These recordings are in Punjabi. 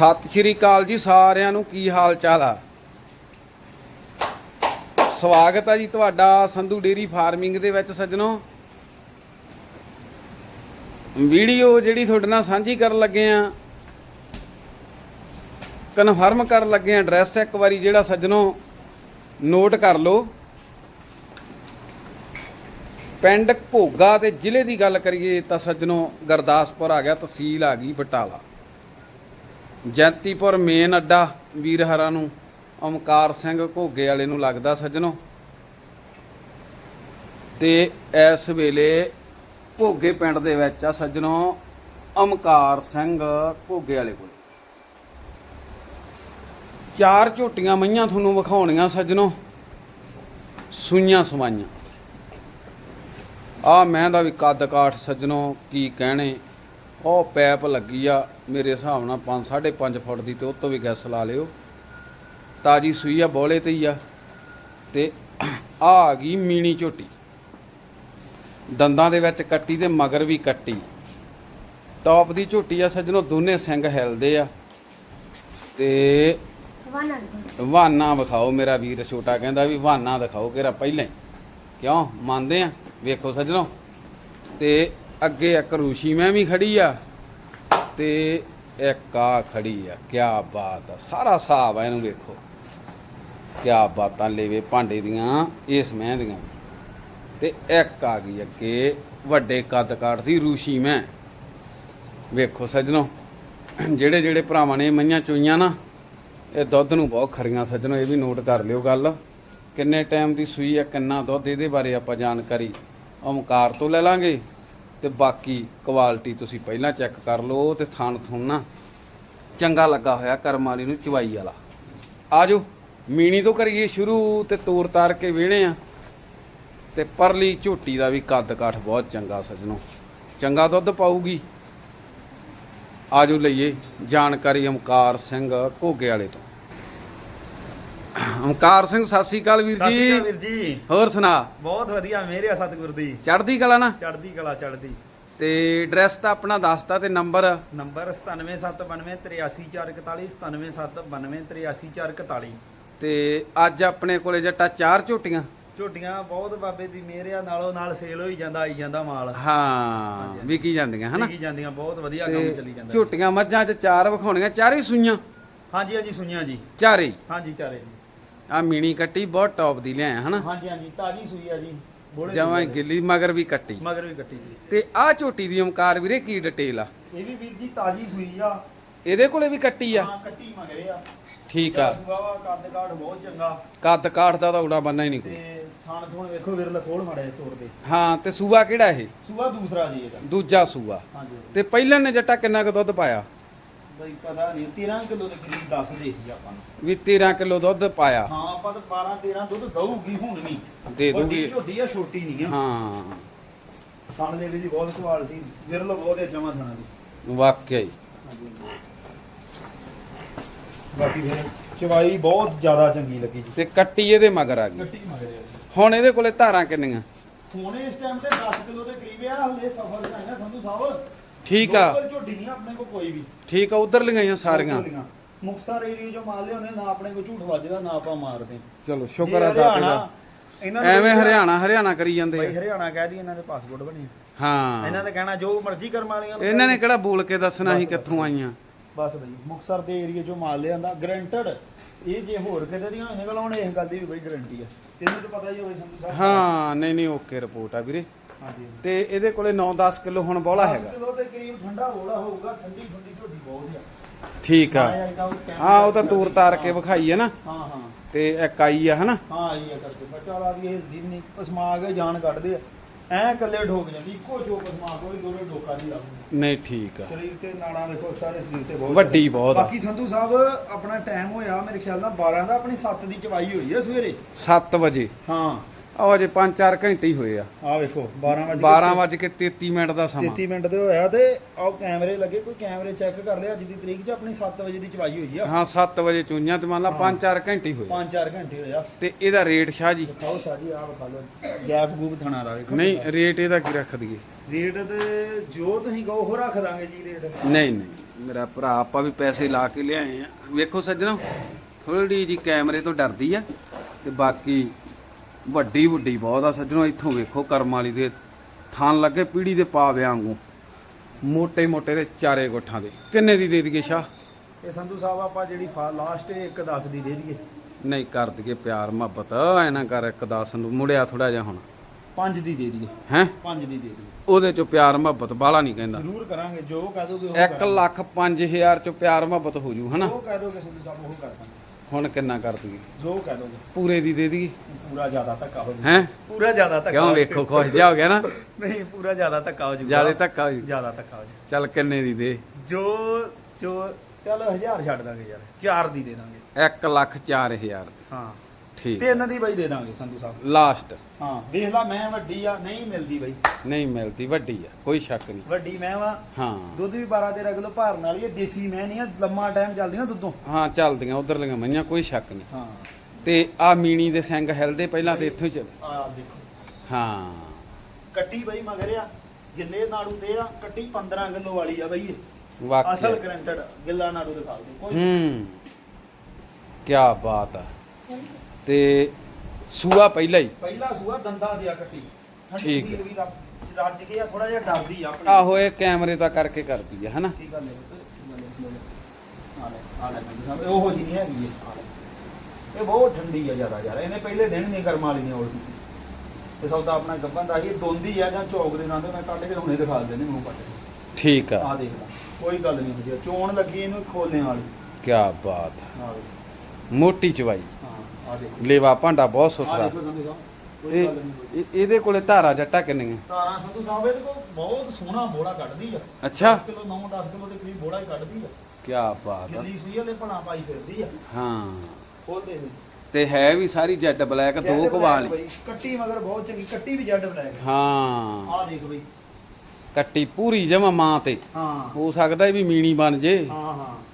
ਸਤਿ ਸ਼੍ਰੀ ਅਕਾਲ ਜੀ ਸਾਰਿਆਂ ਨੂੰ, ਕੀ ਹਾਲ ਚਾਲ ਆ? ਸਵਾਗਤ ਆ ਜੀ ਤੁਹਾਡਾ ਸੰਧੂ ਡੇਰੀ ਫਾਰਮਿੰਗ ਦੇ ਵਿੱਚ ਸੱਜਣੋ। ਵੀਡੀਓ ਜਿਹੜੀ ਤੁਹਾਡੇ ਨਾਲ ਸਾਂਝੀ ਕਰਨ ਲੱਗੇ ਆ ਕਨਫਰਮ ਕਰਨ ਲੱਗੇ ਆ ਐਡਰੈਸ ਇੱਕ ਵਾਰੀ ਜਿਹੜਾ ਸੱਜਣੋ ਨੋਟ ਕਰ ਲਓ। ਪਿੰਡ ਭੋਗਾ ਤੇ ਜ਼ਿਲ੍ਹੇ ਦੀ ਗੱਲ ਕਰੀਏ ਤਾਂ ਸੱਜਣੋ ਗੁਰਦਾਸਪੁਰ ਆ ਗਿਆ ਤਹਿਸੀਲ ਆ ਗਈ ਬਟਾਲਾ। ਜੈਂਤੀਪੁਰ ਮੇਨ ਅੱਡਾ ਵੀਰ ਹਰਾ ਨੂੰ ਓਮਕਾਰ ਸਿੰਘ ਘੋਗੇ ਵਾਲੇ ਨੂੰ ਲੱਗਦਾ ਸੱਜਣੋ। ਤੇ ਇਸ ਵੇਲੇ ਘੋਗੇ ਪਿੰਡ ਦੇ ਵਿੱਚ ਆ ਸੱਜਣੋ ਓਮਕਾਰ ਸਿੰਘ ਘੋਗੇ ਵਾਲੇ ਕੋਲ। ਚਾਰ ਝੋਟੀਆਂ ਮਈਆਂ ਤੁਹਾਨੂੰ ਵਿਖਾਉਣੀਆਂ ਸੱਜਣੋ। ਸੂਈਆਂ ਸਵਾਈਆਂ। ਆ ਮੈਂ ਦਾ ਵੀ ਕੱਦ ਕਾਠ ਸੱਜਣੋ, ਕੀ ਕਹਿਣੇ। ਉਹ ਪੈਪ ਲੱਗੀ ਆ, ਮੇਰੇ ਹਿਸਾਬ ਨਾਲ 5 5.5 ਫੁੱਟ ਦੀ ਤੇ ਉਹ ਤੋਂ ਵੀ ਗੈਸ ਲਾ ਲਿਓ। ਤਾਜੀ ਸੂਈ ਆ, ਬੋਲੇ ਤੇ ਹੀ ਆ। ਤੇ ਆ ਆ ਗਈ ਮੀਣੀ ਝੋਟੀ। ਦੰਦਾਂ ਦੇ ਵਿੱਚ ਕੱਟੀ ਤੇ ਮਗਰ ਵੀ ਕੱਟੀ। ਟੌਪ ਦੀ ਝੋਟੀ ਆ, ਸੱਜਣੋ, ਦੋਨੇ ਸਿੰਘ ਹਿਲਦੇ ਆ। ਤੇ ਵਾਨਾ ਵਿਖਾਓ ਮੇਰਾ ਵੀਰ ਛੋਟਾ, ਕਹਿੰਦਾ ਵੀ ਵਾਨਾ ਦਿਖਾਓ ਕਿਹੜਾ ਪਹਿਲਾਂ ਕਿਉਂ? ਮੰਨਦੇ ਆ? ਵੇਖੋ ਸੱਜਣੋ। ਤੇ ਅੱਗੇ ਇੱਕ ਰੂਸ਼ੀ ਮੈਂ ਵੀ ਖੜੀ ਆ ਤੇ ਇੱਕ ਆ ਖੜੀ ਆ। ਕੀ ਬਾਤ ਆ, ਸਾਰਾ ਹਿਸਾਬ ਆ ਇਹਨੂੰ ਵੇਖੋ ਕੀ ਬਾਤਾਂ ਲੈਵੇ ਭਾਂਡੇ ਦੀਆਂ, ਇਸ ਮੈਂ ਦੀਆਂ। ਤੇ ਇੱਕ ਆ ਗਈ ਅੱਗੇ, ਵੱਡੇ ਕੱਦ ਕਾਠ ਦੀ ਰੂਸ਼ੀ ਮੈਂ। ਵੇਖੋ ਸੱਜਣੋ, ਜਿਹੜੇ ਜਿਹੜੇ ਭਰਾਵਾਂ ਨੇ ਮਈਆਂ ਚੋਈਆਂ ਨਾ, ਇਹ ਦੁੱਧ ਨੂੰ ਬਹੁਤ ਖਰੀਆਂ ਸੱਜਣੋ, ਇਹ ਵੀ ਨੋਟ ਕਰ ਲਿਓ ਗੱਲ। ਕਿੰਨੇ ਟਾਈਮ ਦੀ ਸੂਈ ਆ, ਕਿੰਨਾ ਦੁੱਧ, ਇਹਦੇ ਬਾਰੇ ਆਪਾਂ ਜਾਣਕਾਰੀ। ਓਮਕਾਰ ਤੋਂ ਲੈ ਲਾਂਗੇ। ਤੇ ਬਾਕੀ ਕੁਆਲਿਟੀ ਤੁਸੀਂ ਪਹਿਲਾਂ ਚੈੱਕ ਕਰ ਲਓ ਤੇ ਥਣ ਥੁਣ ਨਾ। ਚੰਗਾ ਲੱਗਾ ਹੋਇਆ ਕਰਮ ਵਾਲੀ ਨੂੰ ਚਵਾਈ ਵਾਲਾ। ਆਜੋ, ਮੀਣੀ ਤੋਂ ਕਰੀਏ ਸ਼ੁਰੂ ਤੇ ਤੋਰ ਤਾਰ ਕੇ ਵਿਹਣੇ ਆ। ਤੇ ਪਰਲੀ ਝੋਟੀ ਦਾ ਵੀ ਕੱਦ ਕਾਠ ਬਹੁਤ ਚੰਗਾ ਸੱਜਣੋ। ਚੰਗਾ ਦੁੱਧ ਪਾਊਗੀ। ਆਜੋ ਲਈਏ ਜਾਣਕਾਰੀ ਓਮਕਾਰ ਸਿੰਘ ਘੋਗੇ ਵਾਲੇ ਤੋਂ। ਓਮਕਾਰ ਸਿੰਘ ਸਤਿ ਸ੍ਰੀ ਅਕਾਲ ਵੀਰ ਸਤਿ ਸ਼੍ਰੀ ਅਕਾਲ ਜੀ ਵੀਰ ਜੀ। ਹੋਰ ਸੁਣਾ। ਬਹੁਤ ਵਧੀਆ ਮੇਰੇ ਆ ਸਤਿਗੁਰ ਦੀ। ਚੜ੍ਹਦੀ ਕਲਾ ਨਾ? ਚੜ੍ਹਦੀ ਕਲਾ ਚੜ੍ਹਦੀ। ਤੇ ਐਡਰੈਸ ਤਾਂ ਆਪਣਾ ਦੱਸਤਾ ਤੇ ਨੰਬਰ? ਨੰਬਰ 9779283441 9779283441 ਤੇ ਅੱਜ ਆਪਣੇ ਕੋਲੇ ਜੱਟਾ ਚਾਰ ਝੋਟੀਆਂ। ਝੋਟੀਆਂ ਬਹੁਤ ਬਾਬੇ ਦੀ ਮਿਹਰ ਆ ਨਾਲੋਂ ਨਾਲ ਸੇਲ ਹੋਈ ਜਾਂਦਾ ਆਈ ਜਾਂਦਾ ਮਾਲ। ਹਾਂ ਵਿਕੀ ਜਾਂਦੀਆਂ ਹਨਾ? ਵਿਕੀ ਜਾਂਦੀਆਂ ਬਹੁਤ ਵਧੀਆ ਕੰਮ ਚੱਲੀ ਜਾਂਦਾ। ਝੋਟੀਆਂ ਮੱਝਾਂ ਚ ਚਾਰ ਵਿਖਾਉਣੀਆਂ ਚਾਰੇ ਸੂਈਆਂ? ਹਾਂਜੀ ਹਾਂਜੀ ਸੁਣਿਆ ਜੀ। ਚਾਰੇ। ਹਾਂਜੀ ਚਾਰੇ ਜੀ। ਆ ਮੀਣੀ ਕੱਟੀ ਬਹੁਤ ਟੌਪ ਦੀ ਲਿਆਇਆ ਹਨਾ? ਹਾਂਜੀ ਹਾਂਜੀ ਤਾਜੀ ਸੂਈ ਆ ਜੀ ਬੋਲੇ ਜਮਾਂ ਗਿੱਲੀ ਮਗਰ ਵੀ ਕੱਟੀ। ਮਗਰ ਵੀ ਕੱਟੀ ਜੀ। ਤੇ ਆ ਝੋਟੀ ਦੀ ਓਮਕਾਰ ਵੀਰੇ ਕੀ ਡਿਟੇਲ ਆ? ਇਹ ਵੀ ਵੀਰ ਜੀ ਤਾਜੀ ਸੂਈ ਆ। ਇਹਦੇ ਕੋਲੇ ਵੀ ਕੱਟੀ ਆ? ਹਾਂ ਕੱਟੀ ਮਗਰੇ ਆ। ਠੀਕ ਆ। ਕੱਦ ਕਾਠ ਬਹੁਤ ਚੰਗਾ। ਕੱਦ ਕਾਠ ਦਾ ਤਾਂ ਉਡਾ ਬੰਨਾ ਹੀ ਨਹੀਂ ਕੋਈ। ਤੇ ਥਾਣ ਥੋਣ ਵੇਖੋ ਵੀਰ ਲਖੋਲ ਮਾੜੇ ਜਿਹੇ ਤੋੜ ਦੇ। ਹਾਂ ਤੇ ਸੂਆ ਕਿਹੜਾ ਇਹ? ਸੂਆ ਦੂਸਰਾ ਜੀ ਇਹਦਾ। ਦੂਜਾ ਸੂਆ। ਹਾਂਜੀ। ਤੇ ਪਹਿਲਾਂ ਨੇ ਜੱਟਾ ਕਿੰਨਾ ਕੁ ਦੁੱਧ ਪਾਇਆ? ਬਈ ਪਤਾ ਨਹੀਂ 13 ਕਿਲੋ ਦੇ ਕਰੀਬ ਦੱਸ ਦੇ ਸੀ ਆਪਾਂ ਨੂੰ। ਵੀ 13 ਕਿਲੋ ਦੁੱਧ ਪਾਇਆ। ਹਾਂ ਆਪਾਂ ਤਾਂ 12 13 ਦੁੱਧ ਦਊਗੀ ਹੁਣ ਨਹੀਂ ਦੇ ਦੂਗੀ ਝੋਟੀ ਆ ਛੋਟੀ ਨਹੀਂ ਆ। ਹਾਂ। ਥਣ ਦੇ ਵਿੱਚ ਬਹੁਤ ਕੁਆਲਿਟੀ ਵਿਰਲ ਬਹੁਤ ਹੈ ਜਮਾ ਥਣਾ ਦੀ। ਵਾਕਿਆ ਹੀ ਬਾਕੀ ਫਿਰ ਚਵਾਈ ਬਹੁਤ ਜ਼ਿਆਦਾ ਚੰਗੀ ਲੱਗੀ ਜੀ। ਤੇ ਕੱਟੀ ਇਹਦੇ ਮਗਰ ਆ ਗਈ। ਗੱਟੀ ਮਗਰੇ ਆ ਹੁਣ ਇਹਦੇ ਕੋਲੇ ਧਾਰਾਂ ਕਿੰਨੀਆਂ? ਹੁਣ ਇਸ ਟਾਈਮ ਤੇ 10 ਕਿਲੋ ਦੇ ਕਰੀਬ ਆ ਹਲੇ ਸਫਰ ਬਣਾਇਆ ਸੰਧੂ ਸਾਹਿਬ। ਠੀਕ ਆ। ਲੋਕਲ ਝੋਟੀ ਨਹੀਂ ਆਪਣੇ ਕੋਲ ਕੋਈ ਵੀ। ਠੀਕ ਆ ਉਧਰ ਲਗਾਈਆਂ ਸਾਰੀਆਂ। ਮੁਕਸਰ ਏਰੀਆ ਜੋ ਮਾਲ ਲਿਆਉਂਦੇ ਨਾ ਆਪਣੇ ਕੋਲ ਝੂਠ ਵੱਜਦਾ ਨਾ ਆਪਾਂ ਮਾਰਦੇ। ਚਲੋ ਜੇ ਸ਼ੁਕਰ ਆ ਦਾਤੇ ਦਾ। ਇਹਨਾਂ ਦੇ ਐਵੇਂ ਹਰਿਆਣਾ ਹਰਿਆਣਾ ਕਰੀ ਜਾਂਦੇ ਬਈ ਆ ਹਰਿਆਣਾ ਕਹਿ ਦੀ ਇਹਨਾਂ ਦੇ ਪਾਸਪੋਰਟ ਬਣੇ। ਹਾਂ। ਇਹਨਾਂ ਨੇ ਕਹਿਣਾ ਜੋ ਮਰਜ਼ੀ ਕਰਮ ਵਾਲੀਆਂ ਨੂੰ ਇਹਨਾਂ ਨੇ ਕਿਹੜਾ ਬੋਲ ਕੇ ਦੱਸਣਾ ਸੀ ਕਿੱਥੋਂ ਆਈਆਂ? ਬਸ ਬਈ ਮੁਕਸਰ ਦੇ ਏਰੀਆ ਚੋਂ ਮਾਲ ਲਿਆਂਦਾ ਗਰੰਟਡ ਇਹ ਜੇ ਹੋਰ ਕਿਤੇ ਦੀਆਂ ਨਿਕਲ ਆਉਣ ਇਸ ਗੱਲ ਦੀ ਵੀ ਬਈ ਗਰੰਟੀ ਆ। ਤੈਨੂੰ ਤਾਂ ਪਤਾ ਹੀ ਹੋਵੇ ਸੰਧੂ ਸਾਹਿਬ ਹਾਂ ਨਹੀਂ ਨਹੀਂ ਓਕੇ ਰਿਪੋਰਟ ਆ ਵੀਰੇ। ਹਾਂਜੀ ਤੇ ਇਹਦੇ ਕੋਲੇ 9-10 ਕਿਲੋ ਹੁਣ ਬੋਲਾ ਹੈਗਾ। ਕਿਲੋ ਦੇ ਕਰੀਬ ਠੰਡਾ ਹੋਲਾ ਹੋਊਗਾ ਠੰਡੀ ਠੰਡੀ ਝੋਟੀ ਬਹੁਤ ਆ। ਠੀਕ ਆ। ਹਾਂ ਉਹ ਤਾਂ ਤੂਰ ਤਾਰ ਕੇ ਵਿਖਾਈ ਹੈ ਨਾ। ਹਾਂ ਹਾਂ। ਤੇ ਇੱਕ ਆਈ ਆ ਹਨਾ? ਹਾਂ ਆਈ ਆ ਕਰਕੇ। ਬੱਚਾ ਲਾ ਦੀ ਇਹ ਦਿਨ ਨਹੀਂ ਪਸਮਾ ਕੇ ਜਾਨ ਕੱਢਦੇ ਆ। ਐ ਕੱਲੇ ਠੋਕ ਜਾਂਦੀ ਇੱਕੋ ਜੋ ਪਸਮਾ ਕੋਈ ਦੋਰੇ ਡੋਕਾ ਨਹੀਂ ਲੱਗਦਾ ਨਹੀਂ ਠੀਕ ਆ। ਸਰੀਰ ਤੇ ਨਾੜਾਂ ਵੇਖੋ ਸਾਰੇ ਸਰੀਰ ਤੇ ਬਹੁਤ ਵੱਡੀ ਬਹੁਤ ਆ। ਬਾਕੀ ਸੰਧੂ ਸਾਹਿਬ ਆਪਣਾ ਟਾਈਮ ਹੋਇਆ ਮੇਰੇ ਖਿਆਲ ਨਾਲ 12 ਦਾ ਆਪਣੀ 7 ਦੀ ਚਵਾਈ ਹੋਈ ਸਵੇਰੇ। 7 ਵਜੇ। ਹਾਂ। ਉਹ ਅਜੇ 5-4 ਘੰਟੇ ਹੀ ਹੋਏ ਆ। ਆ ਵੇਖੋ 12 ਵਜੇ 12 ਵਜ ਕੇ 33 ਮਿੰਟ ਦਾ ਸਮਾਂ। 33 ਮਿੰਟ ਦੇ ਹੋਇਆ ਤੇ ਆਹ ਕੈਮਰੇ ਲੱਗੇ ਕੋਈ ਕੈਮਰੇ ਚੈੱਕ ਕਰ ਲਿਆ ਅੱਜ ਦੀ ਤਰੀਕ 'ਚ ਆਪਣੀ 7 ਵਜੇ ਦੀ ਚਵਾਈ ਹੋਈ ਆ। ਹਾਂ 7 ਵਜੇ ਚੁੰਝਾਂ ਤੇ ਮੰਨ ਲਾ 5-4 ਘੰਟੇ ਹੀ ਹੋਏ 5-4 ਘੰਟੇ ਹੋਇਆ ਤੇ ਇਹਦਾ ਰੇਟ ਸ਼ਾਹ ਜੀ? ਖਾਓ ਸ਼ਾਜੀ ਆ ਵਿਖਾ ਲਓ ਗੈਪ ਗੂਪ ਥਣਾ ਦਾ ਵੇਖੋ। ਨਹੀਂ ਰੇਟ ਇਹਦਾ ਕੀ ਰੱਖ ਦਈਏ? ਰੇਟ ਤੇ ਜੋ ਤੁਸੀਂ ਕਹੋ ਉਹ ਰੱਖ ਦਾਂਗੇ ਜੀ ਰੇਟ। ਨਹੀਂ ਨਹੀਂ ਮੇਰਾ ਭਰਾ ਆਪਾਂ ਵੀ ਪੈਸੇ ਲਾ ਕੇ ਲਿਆਏ ਆ। ਵੇਖੋ ਸੱਜਣੋ ਥੋੜੀ ਜੀ ਕੈਮਰੇ ਤੋਂ ਡਰਦੀ ਆ ਤੇ ਬਾਕੀ ਵੱਡੀ ਵੱਡੀ ਬਹੁਤ ਆ ਸੱਜਣੋ ਇੱਥੋਂ ਵੇਖੋ ਕਰਮ ਵਾਲੀ ਦੇ ਥਾਨ ਲੱਗੇ ਪੀੜੀ ਦੇ ਪਾਵੇ ਵਾਂਗੂ। ਮੋਟੇ ਮੋਟੇ ਦੇ ਚਾਰੇ ਗੋਠਾਂ ਦੇ। ਕਿੰਨੇ ਦੀ ਦੇ ਦਈਏ ਸ਼ਾ ਇਹ ਸੰਧੂ ਸਾਹਿਬ ਆਪਾਂ ਜਿਹੜੀ ਲਾਸਟ ਇੱਕ 10 ਦੀ ਦੇ ਦਈਏ। ਨਹੀਂ ਕਰ ਦਈਏ ਪਿਆਰ ਮੁਹੱਬਤ। ਐ ਨਾ ਕਰ ਇੱਕ 10 ਨੂੰ। ਮੁੜਿਆ ਥੋੜਾ ਜਿਹਾ ਹੁਣ। 5 ਦੀ ਦੇ ਦਈਏ। ਹੈ? 5 ਦੀ ਦੇ ਦਈਏ। ਉਹਦੇ ਚੋਂ ਪਿਆਰ ਮੁਹੱਬਤ ਬਾਲਾ ਨਹੀਂ ਕਹਿੰਦਾ। ਜ਼ਰੂਰ ਕਰਾਂਗੇ ਜੋ ਕਹਦੋਗੇ ਉਹ 1 ਲੱਖ 5000 ਚੋਂ ਪਿਆਰ ਮੁਹੱਬਤ ਹੋ ਜੂ ਹਨਾ? ਉਹ ਕਹਦੋਗੇ ਸੰਧੂ ਸਾਹਿਬ ਉਹ ਕਰ ਦਾਂਗੇ। ਹੁਣ ਕਿੰਨਾ ਕਰ ਦਈਏ? ਜੋ ਕਹਿ ਦੋਗੇ। ਪੂਰੇ ਦੀ ਦੇ ਦਈਏ। ਪੂਰਾ ਜ਼ਿਆਦਾ ਧੱਕਾ ਹੋ ਜੂ ਹੈ? ਪੂਰਾ ਜ਼ਿਆਦਾ ਧੱਕਾ ਕਿਉਂ ਵੇਖੋ ਜਾਊ। ਖੁਸ਼ ਜਾ ਹੋ ਗਿਆ ਨਾ। ਨਹੀਂ ਪੂਰਾ ਜ਼ਿਆਦਾ ਧੱਕਾ ਹੋ ਜੂਗਾ। ਜ਼ਿਆਦਾ ਧੱਕਾ ਹੋ ਜੂ। ਜ਼ਿਆਦਾ ਧੱਕਾ ਹੋ ਜੂ। ਚੱਲ ਕਿੰਨੇ ਦੀ ਦੇ? ਜੋ ਜੋ ਚਲ 1000 ਛੱਡ ਦਾਂਗੇ ਯਾਰ। 4 ਦੀ ਦੇ ਦਾਂਗੇ। 1 ਲੱਖ 4000 ਹਾਂ। ਠੀਕ। ਤਿੰਨ ਦੀ ਬਾਈ ਦੇ ਦਾਂਗੇ ਸੰਧੂ ਸਾਹਿਬ। ਲਾਸਟ। ਹਾਂ ਵੇਖ ਲਾ ਮੈਂ ਵੱਡੀ ਆ ਨਹੀਂ ਮਿਲਦੀ ਬਾਈ। ਨਹੀਂ ਮਿਲਦੀ ਵੱਡੀ ਆ ਕੋਈ ਸ਼ੱਕ ਨਹੀਂ। ਵੱਡੀ ਮੈਂ ਵਾ। ਹਾਂ। ਦੁੱਧ ਵੀ 12 13 ਕਿਲੋ ਭਰਨ ਵਾਲੀ ਹੈ ਦੇਸੀ ਮੈਂ ਨਹੀਂ ਆ ਲੰਮਾ ਟਾਈਮ ਚੱਲਦੀ ਨਾ ਦੁੱਧੋਂ। ਹਾਂ ਚੱਲਦੀਆਂ ਉਧਰਲੀਆਂ ਮਈਆਂ ਕੋਈ ਸ਼ੱਕ ਨਹੀਂ। ਹਾਂ। ਤੇ ਆ ਮੀਣੀ ਦੇ ਸਿੰਘ ਹਿਲਦੇ ਪਹਿਲਾਂ ਤੇ ਇੱਥੋਂ ਹੀ ਚੱਲ। ਆ ਦੇਖੋ। ਹਾਂ। ਕੱਟੀ ਬਾਈ ਮਗਰ ਆ ਗਿੱਲੇ ਨਾੜੂ ਤੇ ਆ ਕੱਟੀ 15 ਕਿਲੋ ਵਾਲੀ ਆ ਬਾਈ ਇਹ। ਅਸਲ ਵਾਕਿਆ ਗਰੰਟਡ ਗਿੱਲਾ ਨਾੜੂ ਦਿਖਾ ਦੇ ਕੋਈ ਹੂੰ। ਕੀ ਬਾਤ ਆ। ਤੇ ਸੂਆ ਪਹਿਲਾਂ ਹੀ। ਪਹਿਲਾ ਸੂਆ ਦੰਦਾ ਜਿਆ ਕੱਟੀ। ਠੀਕ ਵੀ ਰੱਜ- ਰੱਜ ਕੇ ਆ ਥੋੜਾ ਜਿਹਾ ਡਰਦੀ ਆ ਆਪਣੀ। ਆਹੋ ਇਹ ਕੈਮਰੇ ਦਾ ਕਰਕੇ ਕਰਦੀ ਆ ਹਨਾ? ਠੀਕ ਹੈ ਹੈ, ਲੈ ਲੈ। ਆ ਲੈ ਆ ਲੈ ਬੰਦੇ ਸਾਹਿਬ ਉਹੋ ਜੀ ਨਹੀਂ ਹੈਗੀ ਇਹ। ਆ ਲੈ। ਇਹ ਬਹੁਤ ਠੰਡੀ ਆ ਜ਼ਿਆਦਾ ਯਾਰ ਇਹਨੇ ਪਹਿਲੇ ਦਿਨ ਨਹੀਂ ਕਰਮ ਵਾਲੀ ਨੇ ਉਲਟੀ। ਤੇ ਸੌਦਾ ਆਪਣਾ ਗੱਬਨ ਦਾ ਇਹ ਦੋਂਦੀ ਆ ਜਾਂ ਚੌਕ ਦੇ ਨਾਲ ਤੇ ਮੈਂ ਕੱਢ ਕੇ ਹੁਣੇ ਦਿਖਾ ਦਿੰਦੇ ਨੇ ਮੂੰਹ ਪੱਟ ਕੇ। ਠੀਕ ਆ। ਆ ਦੇਖ ਲੈ ਕੋਈ ਗੱਲ ਨਹੀਂ ਹੁੰਦੀ ਚੋਣ ਲੱਗੀ ਇਹਨੂੰ ਖੋਲਣੇ ਵਾਲੀ। ਕੀ ਬਾਤ ਆ। ਮੋਟੀ ਚਵਾਈ। ਹਾਂ। ਲੇਵਾ ਭਾਂਡਾ ਬਹੁਤ ਸੁਥਰਾ ਇਹ ਇਹਦੇ ਕੋਲੇ ਧਾਰਾ ਜੱਟਾ ਕਿੰਨੀਆਂ? ਤਾਰਾਂ ਸੰਧੂ ਸਾਹਿਬ ਇਹਦੇ ਕੋਲ ਬਹੁਤ ਸੋਹਣਾ ਬੋੜਾ ਕੱਢਦੀ ਆ। ਅੱਛਾ। 10 ਕਿਲੋ 9 10 ਕਿਲੋ ਦੇ ਕਰੀਬ ਬੋੜਾ ਹੀ ਕੱਢਦੀ ਆ। ਕੀ ਬਾਤ ਆ। ਗਿੱਲੀ ਸੂਈ ਵਾਲੇ ਭਣਾ ਪਾਈ ਫਿਰਦੀ ਆ। ਹਾਂ। ਖੋਲਦੇ ਨੇ। ਤੇ ਹੈ ਵੀ ਸਾਰੀ ਜੈਟ ਬਲੈਕ ਦੋ ਜੈਡ ਕਵਾਲ ਬਲੈਕ ਬਈ, ਕੱਟੀ ਮਗਰ ਬਹੁਤ ਚੰਗੀ ਕੱਟੀ ਵੀ ਜੈਡ ਬਲੈਕ। ਹਾਂ। ਆ ਦੇਖ ਬਈ। ਕੱਟੀ ਪੂਰੀ ਜਮਾ ਮਾਂ ਤੇ। ਹਾਂ। ਹੋ ਸਕਦਾ ਇਹ ਵੀ ਮੀਣੀ ਬਣ ਜੇ। ਹਾਂ ਹਾਂ।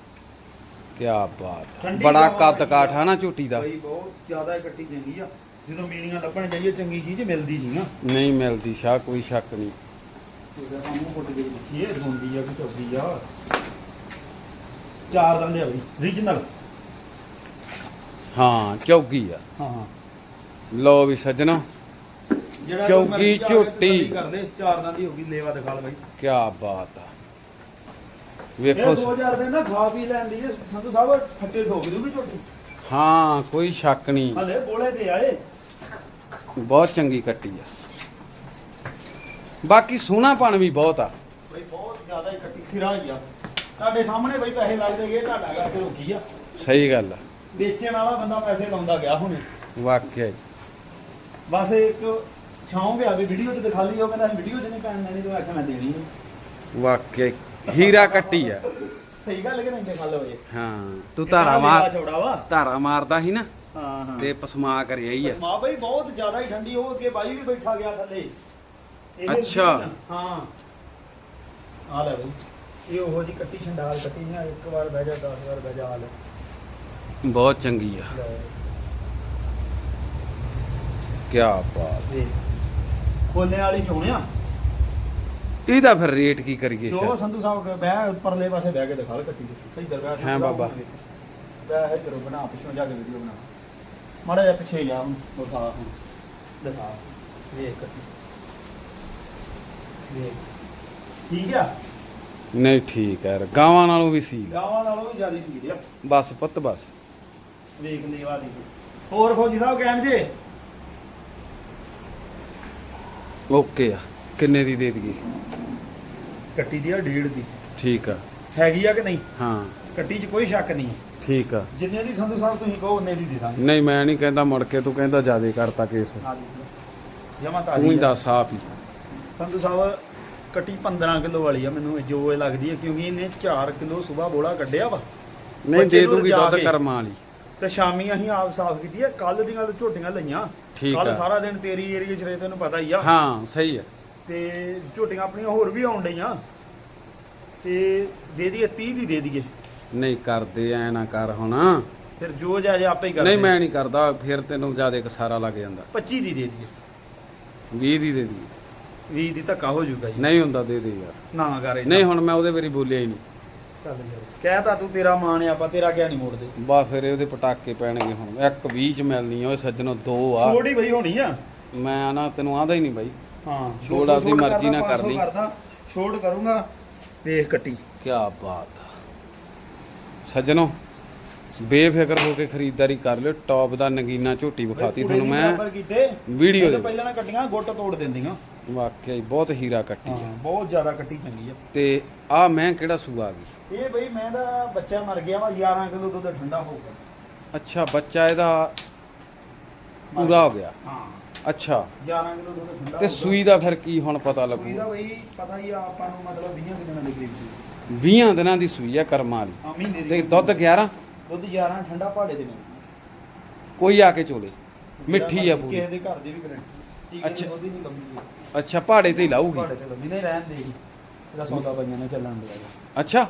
ਕੀ ਬਾਤ ਠੰਡੀ ਬੜਾ ਹਵਾ ਕੱਦ ਕਾਠ। ਆ ਨਾ ਝੂਟੀ ਦਾ। ਬਈ ਬਹੁਤ ਜ਼ਿਆਦਾ ਇਹ ਕੱਟੀ ਚੰਗੀ ਆ। ਜਦੋਂ ਮੀਣੀਆਂ ਲੱਭਣ ਜਾਈਏ ਚੰਗੀ ਚੀਜ਼ ਮਿਲਦੀ ਨਹੀਂ ਨਾ। ਨਹੀਂ ਮਿਲਦੀ ਸ਼ਾਹ ਕੋਈ ਸ਼ੱਕ ਨਹੀਂ। ਉਹਦਾ ਸਾਹਮਣੇ ਫੁੱਟ ਗਈ ਦੇਖੀ ਇਹ ਹੁੰਦੀ ਆ ਕਿ ਚੌਦੀ ਆ। ਚਾਰ ਦੰਦੇ ਆ ਬਈ ਰੀਜਨਲ ਹਾਂ ਚੌਗੀ ਆ। ਹਾਂ ਹਾਂ। ਲੋ ਵੀ ਸੱਜਣੋ ਜਿਹੜਾ ਚੌਗੀ ਮਰਜ਼ੀ ਆ ਕੇ ਝੋਟੀ। ਤਸੱਲੀ ਕਰਦੇ ਚਾਰ ਦੰਦੀ ਹੋ ਗਈ ਲੇਵਾ ਦਿਖਾ ਲੈ ਬਈ। ਕੀ ਬਾਤ ਆ। ਵੇਖੋ 2000 ਦੇ ਨਾ ਖਾ ਪੀ ਲੈਂਦੀ ਹੈ ਸੰਧੂ ਸਾਹਿਬ ਫੱਟੇ ਠੋਕ ਦੂਗੀ ਝੋਟੀ। ਹਾਂ ਕੋਈ ਸ਼ੱਕ ਨਹੀਂ। ਹਲੇ ਬੋਲੇ ਤੇ ਆਏ। ਬਹੁਤ ਚੰਗੀ ਕੱਟੀ ਆ। ਬਾਕੀ ਸੋਹਣਾਪਣ ਵੀ ਬਹੁਤ ਆ। ਬਈ ਬਹੁਤ ਜ਼ਿਆਦਾ ਹੀ ਕੱਟੀ ਸਿਰਾ ਹੀ ਆ। ਤੁਹਾਡੇ ਸਾਹਮਣੇ ਬਈ ਪੈਸੇ ਲੱਗਦੇ ਗਏ ਤੁਹਾਡਾ ਕਰਕੇ ਰੁਕੀ ਆ। ਸਹੀ ਗੱਲ ਆ। ਵੇਚਣ ਵਾਲਾ ਬੰਦਾ ਪੈਸੇ ਲਾਉਂਦਾ ਗਿਆ ਹੁਣੇ। ਵਾਕਿਆ। ਬਸ ਇੱਕ ਛਾਉਂ ਗਿਆ ਵੀ ਵੀਡੀਓ 'ਚ ਦਿਖਾ ਲਈ ਉਹ ਕਹਿੰਦਾ ਵੀਡੀਓ 'ਚ ਨਹੀਂ ਪੈਣ ਦੇਣੀ ਤੂੰ ਆਖਿਆ ਮੈਂ ਦੇਣੀ ਵਾਕਿਆ। ਹੀਰਾ ਕੱਟੀ ਆ। ਸਹੀ ਗੱਲ ਕਿ ਨਹੀਂ ਲਓ ਇਹ ਹਾਂ ਤੂੰ ਧਾਰਾ ਮਾਰ ਵਾ। ਧਾਰਾ ਮਾਰਦਾ ਸੀ ਨਾ ਹਾਂ ਹਾਂ। ਤੇ ਪਸਮਾ ਕਰਿਆ ਹੀ ਆ। ਮਾਂ ਬਈ ਬਹੁਤ ਜ਼ਿਆਦਾ ਹੀ ਠੰਡੀ ਉਹ ਅੱਗੇ ਬਾਈ ਵੀ ਬੈਠਾ ਗਿਆ ਥੱਲੇ। ਅੱਛਾ। ਹਾਂ। ਆ ਲੈ ਬਈ ਇਹ ਉਹੋ ਜੀ ਕੱਟੀ ਛੰਡਾਲ ਕੱਟੀ ਨਾ ਇੱਕ ਵਾਰ ਬਹਿ ਜਾ 10 ਵਾਰ ਬਹਿ ਜਾ ਆ ਲੈ। ਬਹੁਤ ਚੰਗੀ ਆ। ਕੀ ਬਾਤ। ਇਹ ਖੋਲੇ ਵਾਲੀ ਚੋਣਿਆ ਇਹਦਾ ਫਿਰ ਰੇਟ ਕੀ ਕਰੀਏ ਜੋ? ਸੰਧੂ ਸਾਹਿਬ ਬਹਿ ਪਰਲੇ ਪਾਸੇ ਬਹਿ ਕੇ ਦਿਖਾ ਲੈ ਕੱਟੀ ਦੇ ਇੱਧਰ ਬਹਿ ਹਾਂ ਬਾਬਾ। ਬਹਿ ਹੈ ਕਰੋ ਬਣਾ ਪਿੱਛੋਂ ਜਾ ਕੇ ਵੀਡੀਓ ਬਣਾ। ਮਾੜਾ ਜਿਹਾ ਪਿੱਛੇ ਜਾ ਹੁਣ ਦਿਖਾ ਹੁਣ। ਦਿਖਾ। ਵੇਖ। ਕੱਟੀ ਵੇਖ। ਠੀਕ ਆ? ਨਹੀਂ ਠੀਕ ਹੈ ਗਾਵਾਂ ਨਾਲੋਂ ਵੀ ਸੀਲ ਆ। ਗਾਵਾਂ ਨਾਲੋਂ ਵੀ ਜ਼ਿਆਦਾ ਸੀ ਆ। ਬਸ ਪੁੱਤ ਬਸ। ਵੇਖ ਲੇਵਾ ਦੀ ਹੋਰ ਫੌਜੀ ਸਾਹਿਬ ਕਹਿਣ ਜੇ? ਓਕੇ ਆ। ਕਿੰਨੇ ਦੀ ਦੇ ਦਈਏ? ਕੱਟੀ ਦੀ ਆ ਡੇਢ ਦੀ। ਠੀਕ ਆ। ਹੈਗੀ ਆ ਕਿ ਨਹੀਂ? ਹਾਂ। ਕੱਟੀ 'ਚ ਕੋਈ ਸ਼ੱਕ ਨਹੀਂ। ਠੀਕ ਆ। ਜਿੰਨੇ ਦੀ ਸੰਧੂ ਸਾਹਿਬ ਤੁਸੀਂ ਕਹੋ ਉਹਨੇ ਦੀ ਦੇ ਦਾਂਗੇ। ਨਹੀਂ ਮੈਂ ਨਹੀਂ ਕਹਿੰਦਾ ਮੁੜ ਕੇ ਤੂੰ ਕਹਿੰਦਾ ਜਿਆਦੇ ਕਰਤਾ ਕੇਸ। ਜਮਾ ਤੂੰ ਹੀ ਤਾਜੀ ਆ। ਦੱਸ ਆਪ ਹੀ। ਸੰਧੂ ਸਾਹਿਬ ਕੱਟੀ 15 ਕਿਲੋ ਵਾਲੀ ਆ ਮੈਨੂੰ ਜੋ ਇਹ ਲੱਗਦੀ ਹੈ ਕਿਉਂਕਿ ਇਹਨੇ 4 ਕਿਲੋ ਸਵੇਰ ਬੋਲਾ ਕੱਢਿਆ ਵਾ। ਨਹੀਂ ਦੇ ਦੂਗੀ ਦੁੱਧ। ਕਰਮਾਂ ਵਾਲੀ। ਤੇ ਸ਼ਾਮੀ ਅਸੀਂ ਆਪ ਸਾਫ਼ ਕੀਤੀ ਹੈ ਕੱਲ ਦੀਆਂ ਝੋਟੀਆਂ ਲਈਆਂ। ਕੱਲ। ਸਾਰਾ ਦਿਨ ਤੇਰੀ ਏਰੀਆ 'ਚ ਰਹੇ ਤੈਨੂੰ ਪਤਾ ਹੀ ਆ। ਹਾਂ ਸਹੀ ਆ। ਤੇ ਝੋਟੀਆਂ ਆਪਣੀਆਂ ਹੋਰ ਵੀ ਆਉਣ ਡਈਆਂ। ਤੇ ਦੇ ਦਈਏ 30 ਦੀ ਦੇ ਦਈਏ। ਨਹੀਂ ਕਰਦੇ ਐ ਨਾ ਕਰ ਹੁਣ। ਫਿਰ ਜੋ ਜਾ ਜਾ ਆਪੇ ਹੀ ਕਰਦੇ ਨਹੀਂ ਮੈਂ ਨਹੀਂ ਕਰਦਾ ਫਿਰ ਤੈਨੂੰ ਜਿਆਦੇ ਕਸਾਰਾ ਲੱਗ ਜਾਂਦਾ। 25 ਦੀ ਦੇ ਦਈਏ। 20 ਦੀ ਦੇ ਦੀ 20 ਦੀ ਧੱਕਾ ਹੋ ਜਾਊਗਾ ਜੀ। ਨਹੀਂ ਹੁੰਦਾ ਦੇ ਦੇ ਯਾਰ। ਨਾ ਕਰ। ਨਹੀਂ ਹੁਣ ਮੈਂ ਉਹਦੇ ਵੇਰੀ ਬੋਲਿਆ ਹੀ ਨਹੀਂ। ਚੱਲ ਯਾਰ ਕਹਿ ਤਾਂ ਤੂੰ ਤੇਰਾ ਮਾਣ ਆ ਆਪਾਂ ਤੇਰਾ ਕਿਆ ਨਹੀਂ ਮੋੜਦੇ। ਬਾ ਫਿਰ ਇਹਦੇ ਪਟਾਕੇ ਪੈਣਗੇ ਹੁਣ। ਇੱਕ 20 ਚ ਮਿਲਣੀ ਓਏ ਸੱਜਣੋ ਦੋ ਆ। ਛੋਟੀ ਬਈ ਹੋਣੀ ਆ। ਮੈਂ ਨਾ ਤੈਨੂੰ ਆਦਾ ਹੀ ਨਹੀਂ ਬਾਈ। ਹਾਂ ਛੋੜ ਆਪਦੀ ਮਰਜ਼ੀ ਨਾਲ ਕਰ ਲਈ। ਕਰਦਾ ਛੋੜ ਕਰੂੰਗਾ ਵੇਖ ਕੱਟੀ। ਕੀ ਬਾਤ ਆ। ਸੱਜਣੋ ਬੇਫਿਕਰ ਹੋ ਕੇ ਖਰੀਦਦਾਰੀ ਕਰ ਲਿਓ ਟੌਪ ਦਾ ਨਗੀਨਾ ਝੋਟੀ ਵਿਖਾਤੀ ਤੁਹਾਨੂੰ ਮੈਂ ਵੀਡੀਓ ਦੇ ਪਹਿਲਾਂ ਨਾ ਕੱਟੀਆਂ ਗੁੱਟ ਤੋੜ ਦਿੰਦੀਆਂ। ਵਾਕਿਆ ਹੀ ਬਹੁਤ ਹੀਰਾ ਕੱਟੀ ਹਾਂ ਬਹੁਤ ਜ਼ਿਆਦਾ ਕੱਟੀ ਚੰਗੀ ਆ। ਤੇ ਆ ਮੈਂ ਕਿਹੜਾ ਸੂਆ ਆ ਗਈ? ਇਹ ਬਈ ਮੈਂ ਦਾ ਬੱਚਾ ਮਰ ਗਿਆ ਵਾ 11 ਕਿਲੋ ਦੁੱਧ ਠੰਡਾ ਹੋਊਗਾ ਅੱਛਾ ਬੱਚਾ ਇਹਦਾ ਪੂਰਾ ਹੋ ਗਿਆ। ਹਾਂ। ਅੱਛਾ। 11 ਕਿਲੋ ਦੁੱਧ ਠੰਡਾ ਤੇ। ਸੂਈ ਦਾ ਫਿਰ ਕੀ ਹੁਣ ਪਤਾ ਸੂਈ ਦਾ ਲੱਗੂ ਬਈ ਪਤਾ ਹੀ ਆ ਆਪਾਂ ਨੂੰ ਮਤਲਬ 20 ਕਿਲੋ ਦੇ ਕਰੀਬ ਸੀ। 20 ਦਿਨਾਂ ਦੀ ਸੂਈ ਆ ਕਰਮਾਂ ਵਾਲੀ। ਹਾਂ ਮਹੀਨੇ ਦੀ ਤੇ ਦੁੱਧ 11 ਦੁੱਧ 11 ਠੰਡਾ ਪਹਾੜੇ ਦੇ ਵਿੱਚ ਕੋਈ ਆ ਕੇ ਚੋਲੇ। ਮਿੱਠੀ ਆ ਪੂਰੀ। ਕਿਸੇ ਦੇ ਘਰ ਦੇ ਵੀ ਗਰੰਟੀ ਅੱਛਾ। ਹੀ ਨਹੀਂ ਲੰਮੀ ਅੱਛਾ ਪਹਾੜੇ ਤੇ ਹੀ ਲਾਊਗੀ। ਪਹਾੜੇ ਤੇ ਲੰਮੀ ਨਹੀਂ ਰਹਿਣ ਦੇਗੀ ਇਹਦਾ ਸੌਦਾ ਪਈਆਂ ਨੇ ਚੱਲਣ ਦੇ ਅੱਛਾ।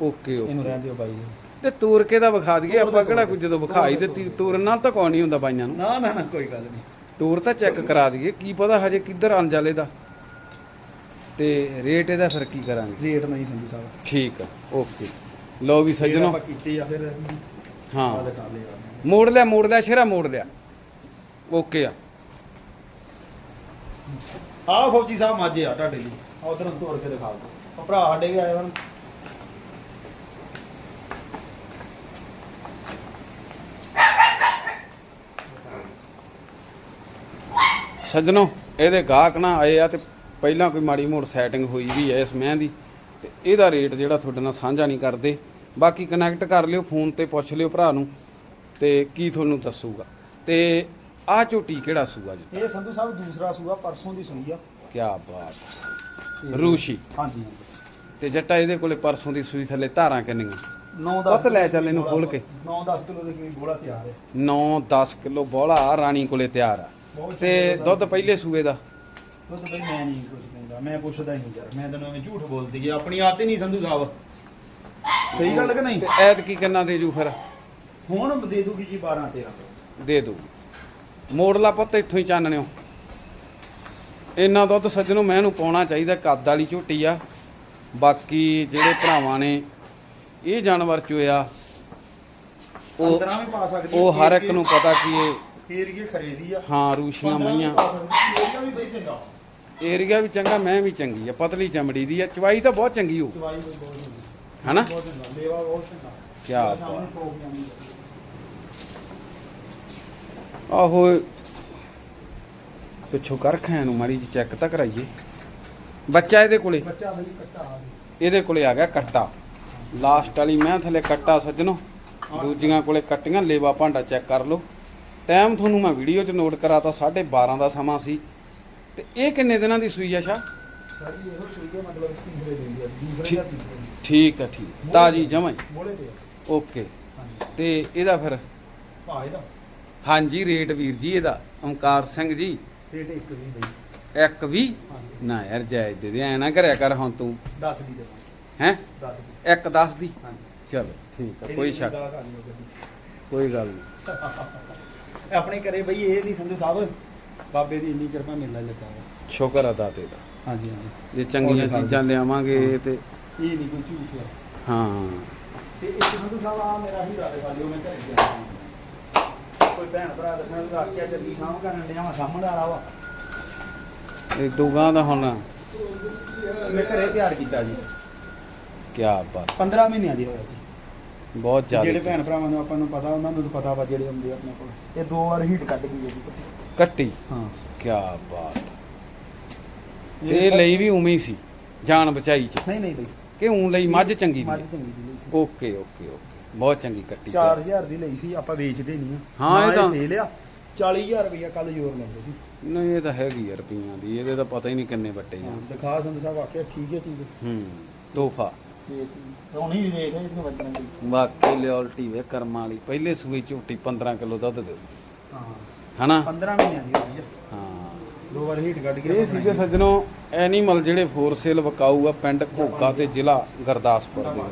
Okay okay. ਇਹਨੂੰ ਰਹਿਣ ਦਿਓ ਬਾਈ ਤੇ ਤੂਰ ਕੇ ਦਾ ਵਿਖਾ ਦਈਏ। ਆਪਾਂ ਕਿਹੜਾ ਕੋਈ ਜਦੋਂ ਵਿਖਾਈ ਦਿੱਤੀ ਤੂਰਨ ਨਾਲ ਤਾਂ ਕੋਈ ਨਹੀਂ ਹੁੰਦਾ ਬਾਈਆਂ ਨੂੰ। ਨਾ ਨਾ ਨਾ ਕੋਈ ਗੱਲ ਨਹੀਂ। ਤੂਰ ਤਾਂ ਚੈੱਕ ਕਰਾ ਦਈਏ ਕੀ ਪਤਾ ਹਜੇ ਕਿੱਧਰ ਅਣਜਾਲੇ ਦਾ। ਤੇ ਰੇਟ ਇਹਦਾ ਫਿਰ ਕੀ ਕਰਾਂਗੇ? ਰੇਟ ਨਹੀਂ ਸੰਧੂ ਸਾਹਿਬ। ਠੀਕ ਆ ਓਕੇ ਲਓ ਵੀ ਸੱਜਣੋ ਸੱਜਣੋ। ਆਪਾਂ ਕੀਤੇ ਆ ਫਿਰ। ਹਾਂ। ਆਹ ਦਿਖਾ ਲਿਆ ਮੋੜ ਲਿਆ ਮੋੜ ਲਿਆ ਸ਼ੇਰਾ ਮੋੜ ਲਿਆ। ਓਕੇ ਆ। ਆਹ ਫੌਜੀ ਸਾਹਿਬ ਮਾਝੇ ਆ ਤੁਹਾਡੇ ਲਈ। ਆ ਉਧਰ ਨੂੰ ਤੋੜ ਕੇ ਦਿਖਾ ਦਿਓ। ਉਹ ਭਰਾ ਸਾਡੇ ਵੀ ਆਏ ਹਨ ਸੱਜਣੋ ਇਹਦੇ ਗਾਹਕ ਨਾ ਆਏ ਆ ਤੇ ਪਹਿਲਾਂ ਕੋਈ ਮਾੜੀ ਮੋੜ ਸੈਟਿੰਗ ਹੋਈ ਵੀ ਐ ਇਸ ਮਹਿੰ ਦੀ। ਤੇ ਇਹਦਾ ਰੇਟ ਜਿਹੜਾ ਤੁਹਾਡੇ ਨਾਲ ਸਾਂਝਾ ਨਹੀਂ ਕਰਦੇ। ਬਾਕੀ ਕਨੈਕਟ ਕਰ ਲਿਓ ਫੋਨ ਤੇ ਪੁੱਛ ਲਿਓ ਭਰਾ ਨੂੰ ਤੇ ਕੀ ਤੁਹਾਨੂੰ ਦੱਸੂਗਾ। ਤੇ ਆਹ ਝੋਟੀ ਕਿਹੜਾ ਸੂਆ ਜੀ? ਇਹ ਸੰਧੂ ਸਾਹਿਬ ਦੂਸਰਾ ਸੂਆ ਪਰਸੋਂ ਦੀ ਸੂਈ ਆ। ਕੀ ਬਾਤ ਰੂਸ਼ੀ। ਹਾਂਜੀ। ਤੇ ਜੱਟਾ ਇਹਦੇ ਕੋਲੇ ਪਰਸੋਂ ਦੀ ਸੂਈ ਥੱਲੇ ਧਾਰਾਂ ਕਿੰਨੀਆਂ? 9 ਪੁੱਤ ਲੈ ਚੱਲ ਇਹਨੂੰ ਖੋਲ ਕੇ। 9 10 ਕਿਲੋ ਦੇ ਕਰੀਬ ਬੋਲਾ ਤਿਆਰ ਹੈ। 9-10 ਕਿਲੋ ਬੋਲਾ ਰਾਣੀ ਕੋਲੇ ਤਿਆਰ ਆ। ਤੇ ਦੁੱਧ ਪਹਿਲੇ ਸੂਏ ਦਾ? ਦੁੱਧ ਬਈ ਮੈਂ ਨਹੀਂ ਕੁਝ ਕਹਿੰਦਾ ਮੈਂ ਪੁੱਛਦਾ ਹੀ ਨਹੀਂ ਯਾਰ ਮੈਂ ਤੈਨੂੰ ਐਵੇਂ ਝੂਠ ਬੋਲਦੀ ਆ ਆਪਣੀ ਆਦਤ ਹੀ ਨਹੀਂ ਸੰਧੂ ਸਾਹਿਬ। ਸਹੀ ਗੱਲ ਕਿ ਨਹੀਂ? ਤੇ ਐਤ ਕੀ ਕਿੰਨਾ ਦੇ ਜੂ ਫਿਰ? ਹੁਣ ਦੇ ਦੂਗੀ ਜੀ 12 13 ਦੇ ਦੂ। ਮੋੜਲਾ ਪੁੱਤ ਇੱਥੋਂ ਹੀ ਚਾਨਣਿਓ। ਇੰਨਾ ਦੁੱਧ ਸੱਜਣੋਂ ਮੈਂ ਇਹਨੂੰ ਪਾਉਣਾ ਚਾਹੀਦਾ ਕੱਦ ਵਾਲੀ ਝੋਟੀ ਆ। ਬਾਕੀ ਜਿਹੜੇ ਭਰਾਵਾਂ ਨੇ ਇਹ ਜਾਨਵਰ ਚੋਇਆ ਉਹ 15 ਵੀ ਪਾ ਸਕਦੀ ਉਹ ਹਰ ਇੱਕ ਨੂੰ ਪਤਾ ਕਿ ਇਹ ਏਰੀਏ ਖਰੀਦੀ ਆ। ਹਾਂ ਰੂਸ਼ੀਆਂ 15 ਵੀ ਮਈਆਂ। ਏਰੀਆ ਵੀ ਬਈ ਚੰਗਾ। ਏਰੀਆ ਵੀ ਚੰਗਾ ਮੈਂ ਵੀ ਚੰਗੀ ਆ ਪਤਲੀ ਚਮੜੀ ਦੀ ਆ ਚਵਾਈ ਤਾਂ ਬਹੁਤ ਚੰਗੀ ਹੋ। ਚਵਾਈ ਬਈ ਬਹੁਤ ਚੰਗੀ। ਹਨਾ? ਬਹੁਤ ਚੰਗਾ ਲੇਵਾ ਬਹੁਤ ਬਾਤ। ਆਹੋ ਪਿੱਛੋਂ ਕਰ ਖਾਂ ਨੂੰ ਮਾੜੀ ਜੀ ਚੈੱਕ ਤਾਂ ਕਰਾਈਏ। ਬੱਚਾ ਇਹਦੇ ਕੋਲੇ? ਬੱਚਾ ਬਈ ਕੱਟਾ ਆ ਇਹਦੇ ਕੋਲੇ ਆ ਗਿਆ ਕੱਟਾ। ਲਾਸਟ ਵਾਲੀ ਮੈਂ ਥੱਲੇ ਕੱਟਾ ਸੱਜਣੋ। ਦੂਜੀਆਂ ਕੋਲੇ ਕੱਟੀਆਂ ਲੇਵਾ ਭਾਂਡਾ ਚੈੱਕ ਕਰ ਲਓ। ਟਾਈਮ ਤੁਹਾਨੂੰ ਮੈਂ ਵੀਡੀਓ 'ਚ ਨੋਟ ਕਰਾਤਾ 12:30 ਦਾ ਸਮਾਂ ਸੀ। ਤੇ ਇਹ ਕਿੰਨੇ ਦਿਨਾਂ ਦੀ ਸੂਈ ਆ ਸ਼ਾ ਸਾਡੀ ਇਹੋ ਸੂਈ ਹੈ ਮਤਲਬ ਤੀਸਰੇ ਦਿਨ ਦੀ ਆ, ਦੂਸਰੇ ਠੀਕ। ਆ ਠੀਕ। ਤਾਜੀ ਜਮਾਂ ਹੀ। ਮੋੜੇ ਤੇ ਆ। ਓਕੇ। ਤੇ ਇਹਦਾ ਫਿਰ? ਭਾ ਇਹਦਾ? ਹਾਂਜੀ ਰੇਟ ਵੀਰ ਜੀ ਇਹਦਾ। ਓਮਕਾਰ ਸਿੰਘ ਜੀ। ਰੇਟ ਇੱਕ ਵੀ ਬਈ। ਇੱਕ ਵੀ? ਹਾਂਜੀ। ਨਾ ਯਾਰ ਜਾਇਜ਼ ਦੇ ਦੇ ਐ ਨਾ ਕਰਿਆ ਕਰ ਹੁਣ ਤੂੰ। 10 ਦੀ ਦੇ ਹੈ? 10 ਦੀ। ਇੱਕ 10 ਦੀ? ਹਾਂਜੀ। ਚਲੋ ਠੀਕ ਆ ਕੋਈ ਸ਼ੱਕ। ਕੋਈ ਗੱਲ ਨਹੀਂ ਆਪਣੇ ਘਰੇ ਬਈ ਇਹ ਨਹੀਂ ਸੰਧੂ ਸਾਹਿਬ ਬਾਬੇ ਦੀ ਇੰਨੀ ਕਿਰਪਾ ਮੇਲਾ ਲੱਗਾ ਵਾ। ਸ਼ੁਕਰ ਆ ਦਾਤੇ ਦਾ। ਹਾਂਜੀ ਹਾਂਜੀ। ਜੇ ਚੰਗੀਆਂ। ਚੀਜ਼ਾਂ ਲਿਆਵਾਂਗੇ ਤੇ ਇਹ ਨਹੀਂ ਕੋਈ ਝੂਠ ਆ। ਹਾਂ। ਤੇ ਇੱਕ ਸੰਧੂ ਸਾਹਿਬ ਆ ਮੇਰਾ ਹੀ ਰਾਦੇ ਵਾਲਿਓ ਮੈਂ ਘਰੇ ਗਿਆ ਸੀ। ਕੋਈ ਭੈਣ ਭਰਾ ਦੱਸਣਾ ਤੂੰ ਆਖਿਆ ਚੱਲੀ ਸਾਂਭ ਕਰਨ ਡਿਆ ਵਾ ਸਾਹਮਣੇ ਵਾਲਾ ਵਾ। ਇਹ ਦੋਗਾਂ ਦਾ ਹੁਣ। ਮੈਂ ਘਰੇ ਤਿਆਰ ਕੀਤਾ ਜੀ। ਕੀ ਬਾਤ। 15 ਮਹੀਨਿਆਂ ਦੀ ਹੋਇਆ ਜੀ। ਬਹੁਤ ਜ਼ਿਆਦਾ ਜਿਹੜੇ ਭੈਣ ਭਰਾਵਾਂ ਨੂੰ ਆਪਾਂ ਨੂੰ ਪਤਾ ਉਹਨਾਂ ਨੂੰ ਤਾਂ ਪਤਾ ਵਾ ਜਿਹੜੇ ਹੁੰਦੇ ਆ ਆਪਣੇ ਕੋਲ। ਇਹ ਦੋ ਵਾਰ ਹੀਟ ਕੱਢ ਗਈ ਹੈ ਜੀ। ਕੱਟੀ? ਹਾਂ। ਕੀ ਬਾਤ। ਇਹ ਲਈ ਵੀ ਉਵੇਂ ਹੀ ਸੀ ਜਾਨ ਬਚਾਈ ਚ? ਨਹੀਂ ਨਹੀਂ ਬਈ ਕਿ ਉਂ ਲਈ ਮੱਝ ਚੰਗੀ ਮੱਝ ਦੀ ਚੰਗੀ ਦੀ ਲਈ ਸੀ। Okay okay okay. ਬਹੁਤ ਚੰਗੀ ਕੱਟੀ 4000 ਦੀ ਲਈ ਸੀ ਆਪਾਂ ਵੇਚਦੇ ਨਹੀਂ ਹਾਂ, ਇਹ ਤਾਂ- ਸੇਲ ਆ। 40000 ਰੁਪਇਆ ਕੱਲ ਜ਼ੋਰ ਲਾਉਂਦੇ ਸੀ। ਨਹੀਂ ਇਹ ਤਾਂ ਹੈਗੀ ਆ ਰੁਪਈਆਂ ਦੀ ਇਹਦੇ ਤਾਂ ਪਤਾ ਹੀ ਨਹੀਂ ਕਿੰਨੇ ਵੱਟੇ ਆ। ਦਿਖਾ ਸੰਦ ਸਾਹਿਬ ਆਖਿਆ ਠੀਕ ਹੈ ਚੀਜ਼। ਹੂੰ ਤੋਹਫਾ। ਰੋਣੀ ਵੀ ਦੇਖ ਇਹਨੂੰ ਵੱਜਣ ਦੀ ਵਾਕਈ ਲਿਓਲਟੀ ਵੇ ਕਰਮਾਂ ਵਾਲੀ ਪਹਿਲੇ ਸੂਈ ਝੂਟੀ 15 ਕਿਲੋ ਦੁੱਧ ਦਿਓ ਹਾਂ ਹਨਾ? 15 ਮਹੀਨਿਆਂ ਦੀ ਹੋ ਗਈ ਆ। ਹਾਂ। ਦੋ ਵਾਰ ਹੀਟ ਕੱਢ ਕੇ ਇਹ ਸੀਗੇ ਸੱਜਣੋ ਐਨੀਮਲ ਜਿਹੜੇ ਫੋਰ ਸੇਲ ਵਕਾਊ ਆ ਪਿੰਡ ਘੋਗਾ ਤੇ ਜ਼ਿਲ੍ਹਾ ਗੁਰਦਾਸਪੁਰ ਦੇ।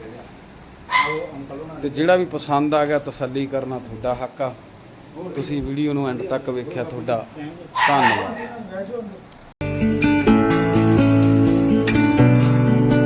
ਤੇ ਜਿਹੜਾ ਵੀ ਪਸੰਦ ਆ ਗਿਆ ਤਸੱਲੀ ਕਰਨਾ ਤੁਹਾਡਾ ਹੱਕ ਆ। ਤੁਸੀਂ ਵੀਡੀਓ ਨੂੰ ਐਂਡ ਤੱਕ ਵੇਖਿਆ ਤੁਹਾਡਾ ਧੰਨਵਾਦ।